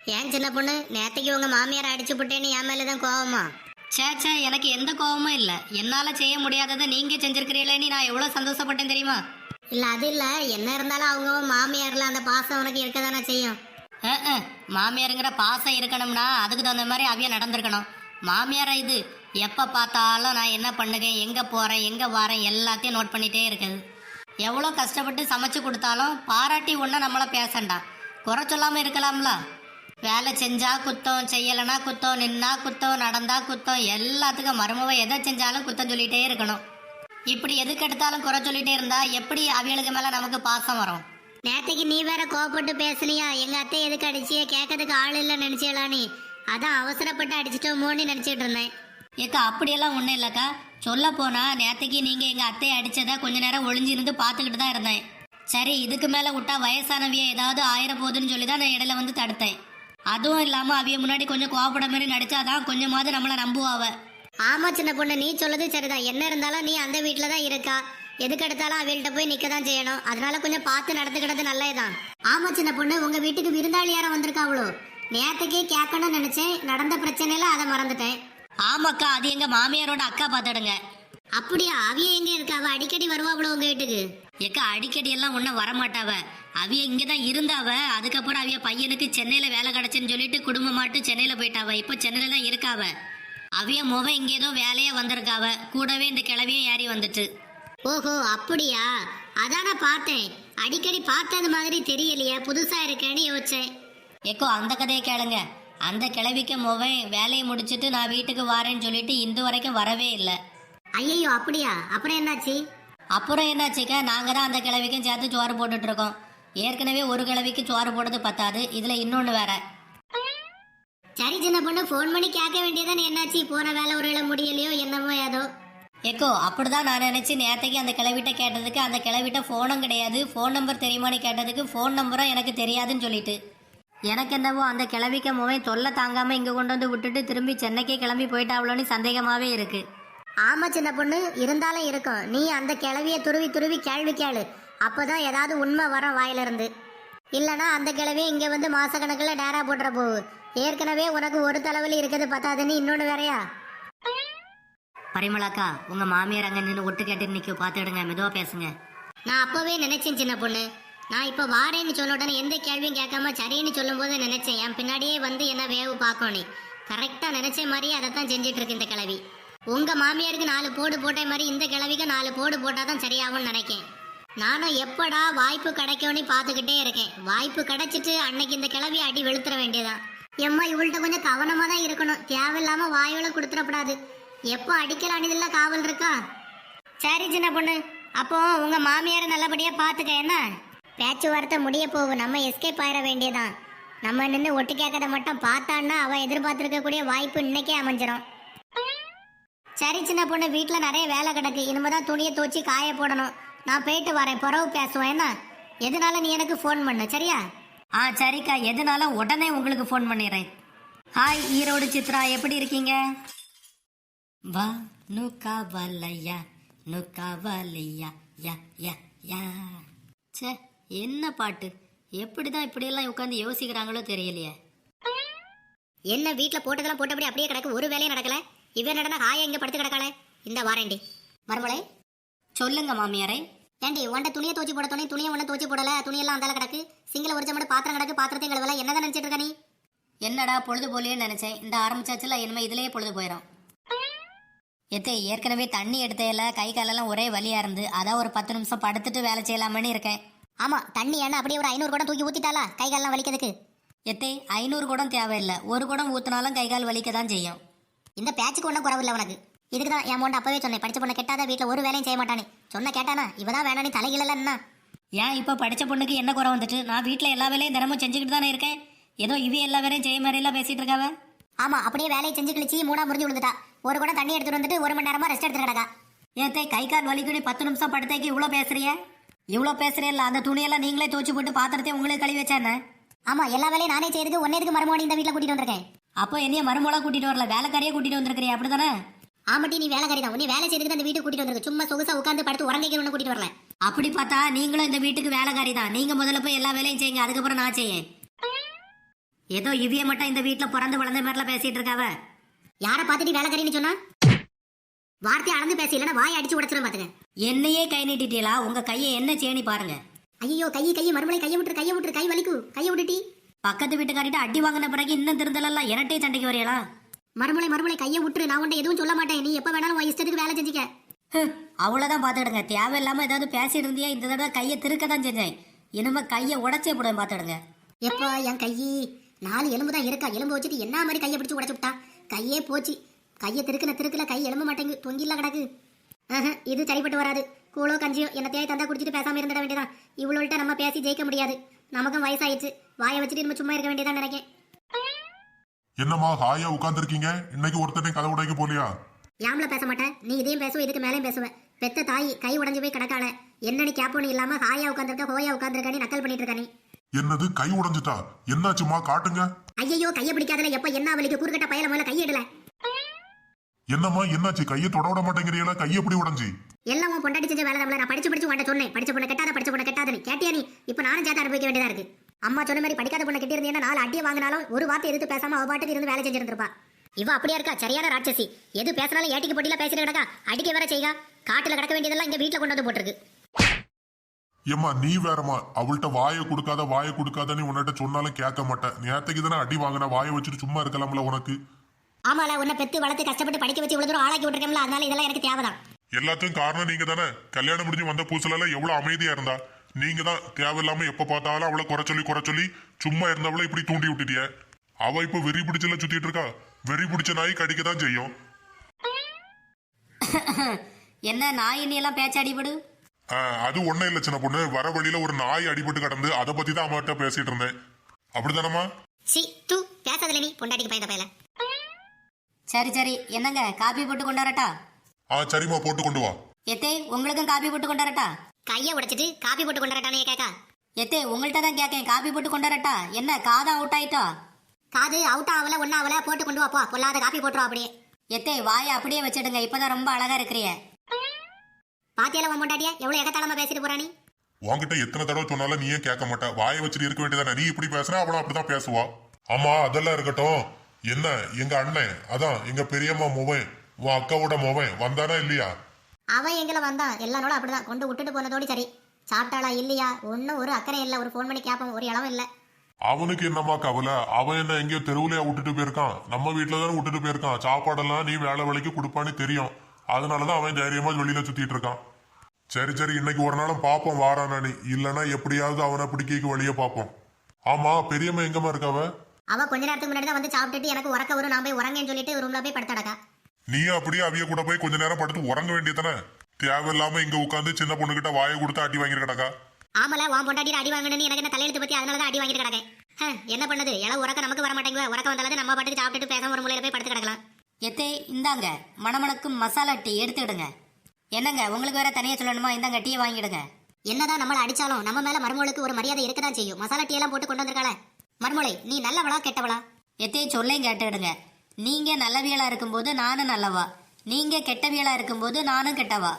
ஏன் சின்ன பொண்ணு? நேத்தைக்கு உங்க மாமியார் அடிச்சு புட்டேன்னு என் மேலதான் கோவமா? சே சே எனக்கு எந்த கோவமும் இல்லை. என்னால் செய்ய முடியாததை நீங்கள் செஞ்சிருக்கிறீங்களேன்னு நான் எவ்வளோ சந்தோஷப்பட்டேன் தெரியுமா? இல்ல அது இல்ல. என்ன இருந்தாலும் அவங்க மாமியார்ல அந்த பாசம் உனக்கு இருக்க தானே செய்யும். மாமியாருங்கிற பாசம் இருக்கணும்னா அதுக்கு தகுந்த மாதிரி அவிய நடந்திருக்கணும். மாமியாரா இது? எப்போ பார்த்தாலும் நான் என்ன பண்ணுறேன் எங்கே போகிறேன் எங்கே வரேன் எல்லாத்தையும் நோட் பண்ணிகிட்டே இருக்குது. எவ்வளோ கஷ்டப்பட்டு சமைச்சு கொடுத்தாலும் பாராட்டி ஒன்றா நம்மள பேசண்டா குறை சொல்லாமல் இருக்கலாம்ல. வேலை செஞ்சா குத்தம் செய்யலைன்னா குத்தம் நின்னா குத்தம் நடந்தா குத்தம் எல்லாத்துக்கும் மருமவ எதை செஞ்சாலும் குத்தம் சொல்லிட்டே இருக்கணும். இப்படி எதுக்கு எடுத்தாலும் குறை சொல்லிட்டே இருந்தா எப்படி அவியலுக்கு மேலே நமக்கு பாசம் வரும்? நேத்தைக்கு நீ வேற கோவப்பட்டு பேசலையா எங்க அத்தை எதுக்கு அடிச்சிய கேட்கறதுக்கு ஆள் இல்ல நினைச்சியலா நீ? அதான் அவசரப்பட்டு அடிச்சிட்டோமோன்னு நினைச்சிட்டு இருந்தேன். ஏக்கா அப்படியெல்லாம் ஒன்றும் இல்லைக்கா. சொல்ல போனா நேற்றுக்கு நீங்கள் எங்கள் அத்தையை அடித்ததை கொஞ்ச நேரம் ஒளிஞ்சிருந்து பார்த்துக்கிட்டு தான் இருந்தேன். சரி இதுக்கு மேலே விட்டா வயசானவிய ஏதாவது ஆயிர போகுதுன்னு சொல்லி தான் நான் இடையில வந்து தடுத்தேன். அதுவும் இல்லாமல் அவிய முன்னாடி கொஞ்சம் கோவப்பட மாதிரி நடிச்சாதான் கொஞ்சமாவது நம்மளை நம்புவாவ. ஆமா சின்ன பொண்ணு நீ சொல்றது சரிதான். என்ன இருந்தாலும் நீ அந்த வீட்டுல தான் இருக்கா? எதுக்கு எடுத்தாலும் அவள்கிட்ட போய் நிக்க தான் செய்யணும். அதனால கொஞ்சம் பார்த்து நடந்துக்கிட்டது நல்லதுதான். ஆமா சின்ன பொண்ணு உங்க வீட்டுக்கு விருந்தாளி யாரும் வந்திருக்கா அவ்வளோ நேத்துக்கே கேட்கணும்னு நினைச்சேன். நடந்த பிரச்சனையில அதை மறந்துட்டேன். ஆமாக்கா அது எங்கள் மாமியாரோட அக்கா பார்த்துடுங்க. அப்படியா? அவிய எங்க அடிக்கடி வருவாங்களோ உங்க வீட்டுக்கு? ஏக்கா அடிக்கடி எல்லாம் ஒன்றும் வரமாட்டாவ. அவிய இங்கே தான் இருந்தாவ. அதுக்கப்புறம் அவிய பையனுக்கு சென்னையில் வேலை கிடச்சுன்னு சொல்லிட்டு குடும்பமாட்டு சென்னையில் போயிட்டாவ. இப்போ சென்னையில் தான் இருக்காவ. அவிய முகம் இங்கே ஏதோ வேலையே வந்திருக்காவ. கூடவே இந்த கிளவியும் ஏறி வந்துட்டு. ஓஹோ அப்படியா? அதான் பார்த்தேன். அடிக்கடி பார்த்தது மாதிரி தெரியலையே. புதுசா இருக்கேன்னு யோசிச்சேன். ஏக்கோ அந்த கதையை கேளுங்க. அந்த கிளவிக்கு முகம் வேலையை முடிச்சிட்டு நான் வீட்டுக்கு வரேன்னு சொல்லிட்டு இந்த வரைக்கும் வரவே இல்லை. ஐயோ அப்படியா? அப்புறம் என்னாச்சு? அப்புறம் என்னாச்சுக்கா நாங்கள் தான் அந்த கிழவிக்கும் சேர்த்து சோறு போட்டுட்டு இருக்கோம் ஏற்கனவே ஒரு கிழவிக்கு சோறு போடுறது பத்தாது. இதில் இன்னொன்று வேற. சரி சின்ன பொண்ணு ஃபோன் பண்ணி கேட்க வேண்டியதானே என்னாச்சு? போன வேலை ஒரு வேளை முடியலையோ என்னமோ ஏதோ. ஏக்கோ அப்படிதான் நான் நினைச்சு நேத்தைக்கு அந்த கிளவிட்ட கேட்டதுக்கு அந்த கிளவிட்ட ஃபோனும் கிடையாது. ஃபோன் நம்பர் தெரியுமான்னு கேட்டதுக்கு ஃபோன் நம்பரும் எனக்கு தெரியாதுன்னு சொல்லிட்டு. எனக்கு என்னவோ அந்த கிளவிக்க முகம் தொல்லை தாங்காம இங்க கொண்டு வந்து விட்டுட்டு திரும்பி சென்னைக்கே கிளம்பி போயிட்டாவளோன்னு சந்தேகமாவே இருக்கு. ஆமா சின்ன பொண்ணு இருந்தாலும் இருக்கும். நீ அந்த கிளவிய துருவி துருவி கேள்வி கேளு. அப்போதான் ஏதாவது உண்மை வரும் வாயிலிருந்து. இல்லனா அந்த கிளவி இங்க வந்து மாசக்கணக்கில் டேரா போட்டுற போகு. ஏற்கனவே உனக்கு ஒரு தலைவலி இருக்குது பத்தாதுன்னு இன்னொன்று வேறையா? பரிமளாக்கா உங்க மாமியார் அங்க நின்று ஒட்டு கேட்டு நிக்க. பாத்துடுங்க மெதுவா பேசுங்க. நான் அப்பவே நினைச்சேன் சின்ன பொண்ணு. நான் இப்ப வாரேன்னு சொல்ல உடனே எந்த கேள்வியும் கேட்காம சரின்னு சொல்லும்போது நினைச்சேன். என் பின்னாடியே வந்து என்ன வேவு பார்க்கும் கரெக்டாக கரெக்டா நினைச்ச மாதிரியே அதை தான் செஞ்சுட்டு இருக்கு இந்த கிழவி. உங்க மாமியாருக்கு நாலு போடு போட்ட மாதிரி இந்த கிழவிக்கு நாலு போடு போட்டாதான் சரியாகும்னு நினைக்கேன். நானும் எப்படா வாய்ப்பு கிடைக்கும்னு பார்த்துக்கிட்டே இருக்கேன். வாய்ப்பு கிடைச்சிட்டு அன்னைக்கு இந்த கிழவி அடி வெளுத்துற வேண்டியதான் எம்மா இவள்கிட்ட கொஞ்சம் கவனமாக தான் இருக்கணும். தேவையில்லாம வாயோட கொடுத்துடப்படாது. எப்போ அடிக்கலானதில்ல காவல் இருக்கா? சரி சின்ன பொண்ணு. அப்போ உங்க மாமியாரை நல்லபடியா பாத்துக்க என்ன? பேச்சுவார்த்தை முடிய போகும் நம்ம எஸ்கேப் ஆயிட வேண்டியதான் நம்ம நின்று ஒட்டு கேட்கறத மட்டும் பார்த்தான்னா அவள் எதிர்பார்த்துருக்கக்கூடிய வாய்ப்பு இன்னைக்கே அமைஞ்சிரும். சரி சின்ன பொண்ணு வீட்டில் நிறைய வேலை கிடக்கு. இனிமேதான் துணியை துவச்சி காய போடணும். நான் போயிட்டு வரேன். பிறகு பேசுவேன் என்ன? எதனால நீ எனக்கு ஃபோன் பண்ணு சரியா? ஆ சரிக்கா. எதுனாலும் உடனே உங்களுக்கு ஃபோன் பண்ணிடுறேன். ஹாய் ஈரோடு சித்ரா. எப்படி இருக்கீங்க? வா நுக்கா வலையா நுக்கா வலையா யா யா யா. சே என்ன பாட்டு? எப்படிதான் இப்படியெல்லாம் உட்காந்து யோசிக்கிறாங்களோ தெரியலையே. என்ன வீட்டில் போட்டதெல்லாம் போட்டபடி அப்படியே கிடக்கு? ஒரு வேலையும் நடக்கல? இவன் நடனா ஹாயா இங்க படுத்து கிடக்காளே? இந்த வாரேண்டி. மறுமலை சொல்லுங்க மாமியாரே. ஏண்டி உன்ட்ட துணியை தோச்சி போட துணி துணியை ஒன்றும் தோச்சி போடல துணியெல்லாம் அந்தால கிடக்கு சிங்கில ஒரு மட்டும் பாத்திரம் கிடக்கு பாத்திரத்தையும் கழுவல என்னதான் நினைச்சிட்டு இருக்க நீ? என்னடா பொழுது போலியேன்னு நினைச்சேன். இந்த ஆரம்பிச்சாச்சுல இனிமே இதுலயே பொழுது போயிடும் எத்தே ஏற்கனவே தண்ணி எடுத்தையில கை காலெல்லாம் ஒரே வலியா இருந்து அதான் ஒரு பத்து நிமிஷம் படுத்துட்டு வேலை செய்யலாமேன்னு இருக்கேன். ஆமா தண்ணி என்ன அப்படியே ஒரு ஐநூறு குடம் தூக்கி ஊத்திட்டாலா கை காலெல்லாம் வலிக்கிறதுக்கு எத்தே ஐநூறு குடம் தேவையில்லை. ஒரு குடம் ஊத்தினாலும் கை கால் வலிக்க தான் செய்யும். இந்த பேச்சுக்கு ஒன்றும் குறவு இல்லை உனக்கு. இதுக்கு தான் என் மோண்ட அப்பவே சொன்னேன் படிச்ச பொண்ணை கெட்டாத வீட்டில் ஒரு வேலையும் செய்ய மாட்டானே சொன்ன கேட்டானா இவதான் வேணாம் நீ தலைகீழல என்ன ஏன் இப்போ படிச்ச பொண்ணுக்கு என்ன குறை வந்துட்டு? நான் வீட்டில் எல்லா வேலையும் தினமும் செஞ்சுக்கிட்டு தானே இருக்கேன். ஏதோ இவ எல்லா வேலையும் செய்ய மாதிரிலாம் பேசிட்டு இருக்காவ? ஆமா அப்படியே வேலையை செஞ்சு கிழிச்சு மூணா முறிஞ்சு விழுந்துட்டா. ஒரு குடம் தண்ணி எடுத்துட்டு வந்துட்டு ஒரு மணி நேரமா ரெஸ்ட் எடுத்து கிடக்கா. ஏத்தே கை கால் வலிக்குன்னு பத்து நிமிஷம் படுத்தேக்கு இவ்வளோ பேசுறிய? இவ்வளோ பேசுறியல்ல அந்த துணியெல்லாம் நீங்களே துவச்சி போட்டு பாத்திரத்தையும் உங்களே கழுவி வச்சா என்ன? ஆமா எல்லா வேலையும் நானே செய்யறதுக்கு ஒன்னேதுக்கு மருமகன் இந்த வீட்டில் கூட்டிட்டு வந்திருக்கேன்? அப்போ என்னைய மருமலா கூட்டிட்டு வரல வேலைக்காரியே கூட்டிட்டு வந்திருக்கிறியா அப்படிதானே ஆமாட்டி நீ வேலைக்காரி தான் உன்னை வேலை செய்யறதுக்கு அந்த வீட்டுக்கு கூட்டிட்டு வந்திருக்கு. சும்மா சொகுசா உட்காந்து படுத்து உறங்கிக்கிறவன கூட்டிட்டு வரல. அப்படி பார்த்தா நீங்களும் இந்த வீட்டுக்கு வேலைக்காரி தான் நீங்க முதல்ல போய் எல்லா வேலையும் செய்யுங்க அதுக்கப்புறம் நான் செய்யேன். ஏதோ இவிய மட்டும் இந்த வீட்டுல பிறந்து வளர்ந்த மாதிரிலாம் பேசிட்டு இருக்காவ? யாரை பார்த்துட்டு வேலைக்காரின்னு சொன்னா? வார்த்தையை அளந்து பேச இல்லைன்னா வாயை அடிச்சு உடச்சிடும் பாத்துங்க என்னையே கை நீட்டிட்டீங்களா உங்க கையை என்ன சேணி பாருங்க. ஐயோ கையை கையை மறுமலை கையை விட்டுரு கையை விட்டுரு கை வலிக்கு. கையை விட்டுட்டி. பக்கத்து வீட்டுக்காரிட்ட அடி வாங்கின பிறகு இன்னும் திருந்தலாம் இரட்டை சண்டைக்கு வரையலா? மறுமலை மறுமலை கையை விட்டுரு. நான் உன்ட்ட எதுவும் சொல்ல மாட்டேன். நீ எப்ப வேணாலும் உன் இஷ்டத்துக்கு வேலை செஞ்சுக்க. அவ்வளவுதான் பாத்துடுங்க தேவையில்லாம ஏதாவது பேசிட்டு இருந்தியா இந்த தடவை கையை திருக்க தான் செஞ்சேன். இனிமே கையை உடச்சே போடுவேன் பாத்துடுங்க எப்பா என் கையி? நாலு எலும்பு தான் இருக்கா? எலும்பு வச்சுட்டு என்ன மாதிரி கையை பிடிச்சு உடச்சு விட்டா? கையே போச்சு. கையை திருக்குன திருக்குல கை எலும்ப மாட்டேங்கு தொங்கில கிடக்கு. இது சரிப்பட்டு வராது. கூழோ கஞ்சியோ என்னத்தையாய் தந்தா குடிச்சிட்டு பேசாம இருந்துட வேண்டியதான் இவ்வளோட்ட நம்ம பேசி ஜெயிக்க முடியாது. நமக்கும் வயசாயிடுச்சு. வாயை வச்சுட்டு நம்ம சும்மா இருக்க வேண்டியதான் நினைக்கேன். என்னம்மா ஹாயா உட்காந்துருக்கீங்க இன்னைக்கு ஒருத்தனை கதை உடைக்க போலியா? யாம்ல பேச மாட்டேன் நீ இதையும் பேசுவ இதுக்கு மேலேயும் பேசுவேன் பெத்த தாய் கை உடைஞ்சு போய் கிடக்கால என்னன்னு கேப்போன்னு இல்லாம ஹாயா உட்காந்துருக்க ஹோயா உட்காந்துருக்க நீ நக்கல் பண்ணிட்டு இருக்க நீ. என்னது கை உடைஞ்சிட்டா? என்னாச்சுமா காட்டுங்க. ஐயோ கையை பிடிக்காதல. எப்ப என்ன வலிக்கு கூறுகட்ட பயல முதல்ல கையிடல என்னம்மா என்னாச்சு? கையை தொட விட மாட்டேங்கிறீங்களா கை எப்படி உடைஞ்சி? எல்லாம் உன் பொண்டாட்டி செஞ்ச வேலை தான் நான் படிச்சு படிச்சு உன்ட்ட சொன்னேன். படிச்ச பொண்ணை கெட்டாத படிச்ச பொண்ணை கெட்டாத நீ கேட்டியா நீ? இப்ப நானும் சேர்த்து அனுபவிக்க வேண்டியதா இருக்கு. அம்மா சொன்ன மாதிரி படிக்காத பொண்ணை கெட்டி இருந்தீங்கன்னா நாலு அடியை வாங்கினாலும் ஒரு வார்த்தை எதிர்த்து பேசாம அவ பாட்டுக்கு இருந்து வேலை செஞ்சிருந்திருப்பா இவ அப்படியா இருக்கா? சரியான ராட்சசி. எது பேசினாலும் ஏட்டிக்கு பொட்டியில பேசிட்டு கிடக்கா? அடிக்க வேற செய்யா காட்டுல கிடக்க வேண்டியதெல்லாம் இங்க வீட்டுல கொண்டு வந்து போட்டிருக்கு. ஏம்மா நீ வேறம்மா. அவள்கிட்ட வாயை கொடுக்காத வாயை கொடுக்காதன்னு உன்கிட்ட சொன்னாலும் கேட்க மாட்டேன். நேத்துக்கு தானே அடி வாங்கின வாயை வச்சுட்டு சும்மா இருக்கலாம்ல உனக்கு? ஆமால உன்னை பெத்து வளர்த்து கஷ்டப்பட்டு படிக்க வச்சு இவ்வளவு தூரம் ஆளாக்கி விட்டுருக்கோம்ல அதனால இதெல்லாம் எனக்கு தேவைதான். எல்லாத்துக்கும் காரணம் நீங்க தானே கல்யாணம் முடிஞ்சு வந்த புதுசுல எல்லாம் எவ்வளவு அமைதியா இருந்தா? நீங்க தான் தேவையில்லாம எப்ப பார்த்தாலும் அவளை குறை சொல்லி குறை சொல்லி சும்மா இருந்தவளை இப்படி தூண்டி விட்டுட்டிய. அவ இப்ப வெறி பிடிச்சல சுத்திட்டு இருக்கா? வெறி பிடிச்ச நாய் கடிக்க தான் செய்யும். என்ன நாய் எல்லாம் பேச்ச அடிபடு? அது ஒண்ணும் இல்ல சின்ன பொண்ணு. வர வழியில ஒரு நாய் அடிபட்டு கிடந்து அதை பத்தி தான் அவன்கிட்ட பேசிட்டு இருந்தேன். அப்படிதானம்மா சி தூ பேசாதல நீ பொண்டாட்டிக்கு பயந்த பயல. சரி சரி. என்னங்க காபி போட்டு கொண்டாரட்டா ஆ சரிம்மா போட்டு கொண்டு வா. எத்தே உங்களுக்கும் காபி போட்டு கொண்டாரட்டா? கையை உடைச்சிட்டு காப்பி போட்டு கொண்டாட்டானே கேக்கா. எத்தே உங்கள்கிட்ட தான் கேட்கேன் காபி போட்டு கொண்டாரட்டா? என்ன காதா அவுட் ஆயிட்டா? காது அவுட் ஆகல ஒன்னா ஆகல போட்டு கொண்டு வாப்பா. பொல்லாத காப்பி போட்டுருவா அப்படியே. எத்தே வாயை அப்படியே வச்சிடுங்க இப்பதான் ரொம்ப அழகா இருக்கிறிய. பாத்தியால உன் பொண்டாட்டியா? எவ்வளவு எகத்தாளமா பேசிட்டு போறானி உன்கிட்ட எத்தனை தடவை சொன்னாலும் நீயே கேட்க மாட்ட? வாயை வச்சுட்டு இருக்க வேண்டியதானே? நீ இப்படி பேசுனா அவளும் அப்படிதான் பேசுவா. ஆமா அதெல்லாம் இருக்கட்டும். என்ன எங்க அண்ணன் அதான் எங்க பெரியம்மா முவன் உன் அக்காவோட முவன் வந்தானா இல்லையா? அவன் எங்களை வந்தான் எல்லா நாளும் அப்படிதான். கொண்டு விட்டுட்டு போனதோடு சரி. சாப்பிட்டாளா இல்லையா? ஒன்னும் ஒரு அக்கறை இல்ல. ஒரு ஃபோன் பண்ணி கேட்போம் ஒரு இளவும் இல்ல. அவனுக்கு என்னம்மா கவலை? அவன் என்ன எங்கேயோ தெருவுலயா விட்டுட்டு போயிருக்கான்? நம்ம வீட்டுல தானே விட்டுட்டு போயிருக்கான். சாப்பாடெல்லாம் நீ வேலை வேலைக்கு கொடுப்பான்னு தெரியும். அதனாலதான் அவன் தைரியமா வெளியில சுத்திட்டு இருக்கான். சரி சரி இன்னைக்கு ஒரு நாளும் பாப்போம் வாரானா நீ இல்லைன்னா எப்படியாவது அவனை பிடிக்க வழிய பாப்போம். ஆமா பெரியம்மா எங்கம்மா இருக்காவ? அவ கொஞ்ச நேரத்துக்கு முன்னாடி தான் வந்து சாப்பிட்டுட்டு எனக்கு உறக்க வரும். நான் போய் உறங்கன்னு சொல்லிட்டு ரூம்ல போய் படுத்தடக்கா நீ அப்படியே அவிய கூட போய் கொஞ்ச நேரம் படுத்து உறங்க வேண்டியதானே தேவையில்லாம இங்க உட்காந்து சின்ன பொண்ணுகிட்ட வாயை கொடுத்து அடி வாங்கிட்டு கிடக்கா? ஆமால உன் பொண்டாட்டிட்டு அடி வாங்கணும்னு எனக்கு என்ன தலையெழுத்து பத்தி அதனால தான் அடி வாங்கிட்டு கிடக்கேன். ஹ, என்ன பண்ணது? இள உறக்க நமக்கு வர மாட்டேங்குது? உறக்க வந்தாலும் நம்ம பாட்டுக்கு சாப்பிட்டுட்டு பேசாம ஒரு மூலையில போய் படுத்து கிடக்கலாம். எத்தே இந்தாங்க மணமணக்கும் மசாலா டீ எடுத்துக்கிடுங்க என்னங்க உங்களுக்கு வேற தனியா சொல்லணுமா? இந்தாங்க டீ வாங்கிடுங்க. என்னதான் நம்மள அடிச்சாலும் நம்ம மேல மருமகளுக்கு ஒரு மரியாதை இருக்கதான் செய்யும். மசாலா டீ எல்லாம் போட்டு கொண்டு வந்திருக்காள. மருமலை நீ நல்லவளா கெட்டவளா? எத்தே சொல்லையும் கேட்டுடுங்க நீங்க நல்லவியலா இருக்கும்போது நானும் நல்லவா? நீங்க கெட்டவியலா இருக்கும்போது நானும் கெட்டவா?